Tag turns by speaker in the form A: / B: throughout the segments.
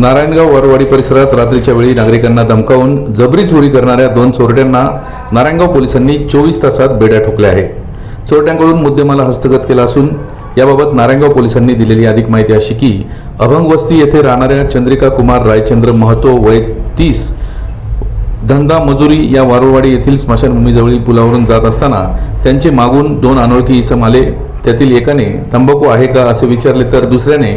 A: नारायणगाव वरवाडी परिसरात रात्रीच्या वेळी नागरिकांना धमकावून जबरी चोरी करणाऱ्या दोन चोरट्यांना नारायणगाव पोलिसांनी चोवीस तासात बेड्या ठोकल्या आहे चोरट्यांकडून मुद्देमाला हस्तगत केला असून याबाबत नारायणगाव पोलिसांनी दिलेली अधिक माहिती अशी की अभंग वस्ती येथे राहणाऱ्या चंद्रिका कुमार रायचंद्र महतो वय तीस धंदा मजुरी या वारुवाडी येथील स्मशानभूमीजवळील पुलावरून जात असताना त्यांचे मागून दोन अनोळखी इसम आले. त्यातील एकाने तंबाखू आहे का? असे विचारले तर दुसऱ्याने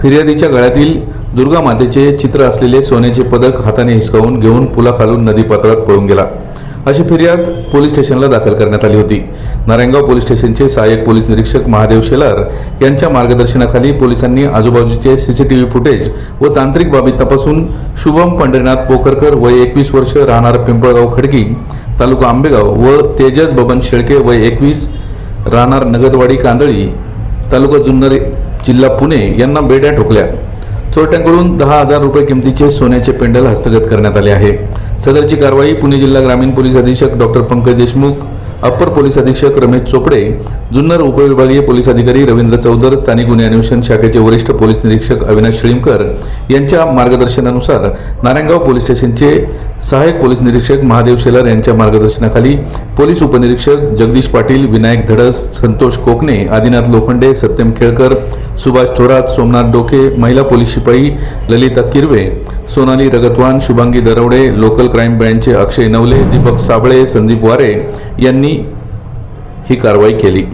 A: फिर्यादीच्या गळ्यातील दुर्गा मातेचे चित्र असलेले सोन्याचे पदक हाताने हिसकावून घेऊन पुलाखालून नदीपात्रात पळून गेला. अशी फिर्याद पोलीस स्टेशनला दाखल करण्यात आली होती. नारायणगाव पोलीस स्टेशनचे सहाय्यक पोलीस निरीक्षक महादेव शेलार यांच्या मार्गदर्शनाखाली पोलिसांनी आजूबाजूचे सीसीटीव्ही फुटेज व तांत्रिक बाबी तपासून शुभम पंढरीनाथ पोखरकर वय एकवीस वर्ष राहणार पिंपळगाव खडकी तालुका आंबेगाव व तेजस बबन शेळके वय एकवीस राहणार नगदवाडी कांदळी तालुका जुन्नर जिल्हा पुणे यांना बेड्या ठोकल्या. चोरट्यांकडून दहा हजार रुपये किमतीचे सोन्याचे पेंडल हस्तगत करण्यात आले आहे. सदरची कारवाई पुणे जिल्हा ग्रामीण पोलीस अधीक्षक doctor Pankaj Deshmukh upper police अधीक्षक रमेश चोपडे जुन्नर उपविभागीय पोलीस अधिकारी रवींद्र चौधर स्थानिक गुन्हे अन्वेषण शाखेचे वरिष्ठ पोलीस निरीक्षक अविनाश शिळीमकर यांच्या मार्गदर्शनानुसार नारायणगाव पोलीस स्टेशनचे सहाय्यक पोलीस निरीक्षक महादेव शेलार यांच्या मार्गदर्शनाखाली पोलीस उपनिरीक्षक जगदीश पाटील विनायक धडस संतोष कोकणे आदिनाथ लोखंडे सत्यम केळकर सुभाष थोरात सोमनाथ डोके महिला पोलीस शिपाई ललिता किरवे सोनाली रगतवान शुभांगी दरवडे लोकल क्राईम ब्रँचचे अक्षय नवले दीपक साबळे संदीप वारे यांनी ही कारवाई केली.